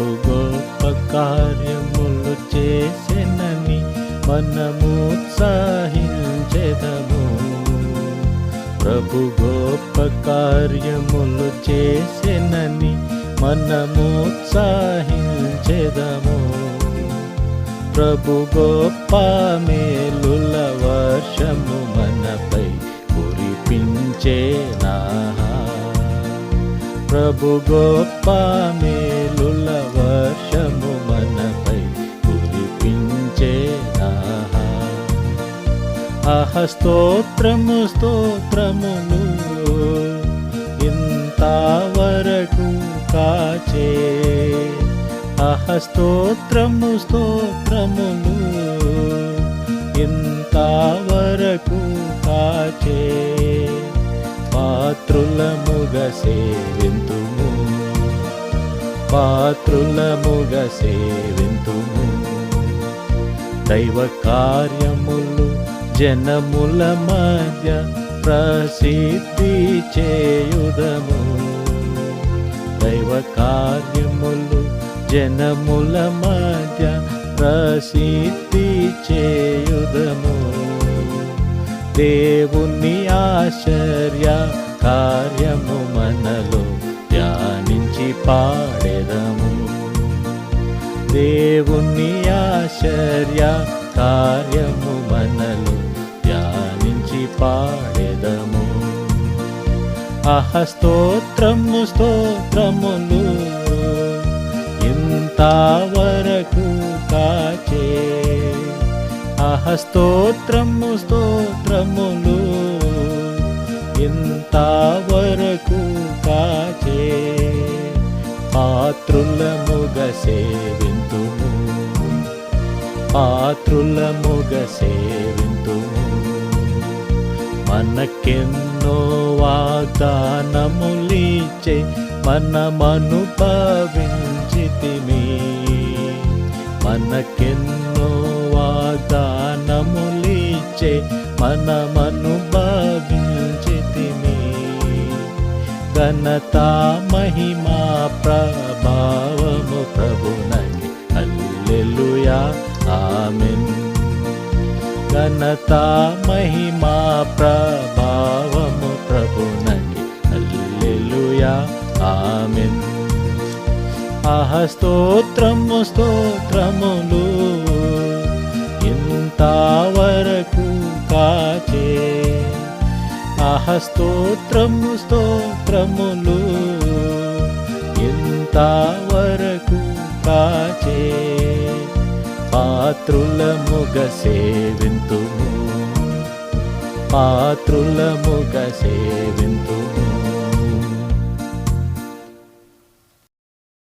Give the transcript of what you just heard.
గొప్ప గొప్ప కార్యములు చేసెనని మనమోత్సాహించెదము. ప్రభు గొప్ప కార్యములు మనము మనమోత్సాహించెదము. ప్రభు గొప్ప మేలుల వర్షము మనపై కురిపించేనా ప్రభు గొప్ప మే అహ స్తోత్రము స్తోత్రములు ఇంతవరకు కాచే. అహ స్తోత్రము స్తోత్రములు ఇంతవరకు కాచే. పాత్రులముగ సేవింతుము పాత్రులముగ సేవింతుము. దైవ కార్యములు జనముల మధ్య ప్రసిద్ధి చేయుదము. దైవ కార్యములు జనముల మధ్య ప్రసిద్ధి చేయుదము. దేవుని ఆశ్చర్య కార్యము మనలో ధ్యానించి పాడెదము. దేవుని ఆశ్చర్య అహ స్తోత్రము స్తోత్రములు. ఇంతవరకు కాచే. అహ స్తోత్రము స్తోత్రములు. ఇంతవరకు కాచే. పాత్రులముగ సేవింతుము. పాత్రులముగ సేవింతుము. మనకెన్నో వాగ్దానములిచ్చే మనమనుభవించితిమి. మనకెన్నో వాగ్దానములిచ్చే మనమనుభవించితిమి. ఘనత మహిమా ప్రభావము ప్ర ఘనతా మహిమా ప్రభావము ప్రభునకి. Alleluia amen. ఆహ స్తోత్రము స్తోత్రములు ఇంతవరకు కాచే. ఆహ స్తోత్రము స్తోత్రములు ఇంతవరకు కాచే. పాత్రులముగ సేవింతుము పాత్రులముగ సేవింతుము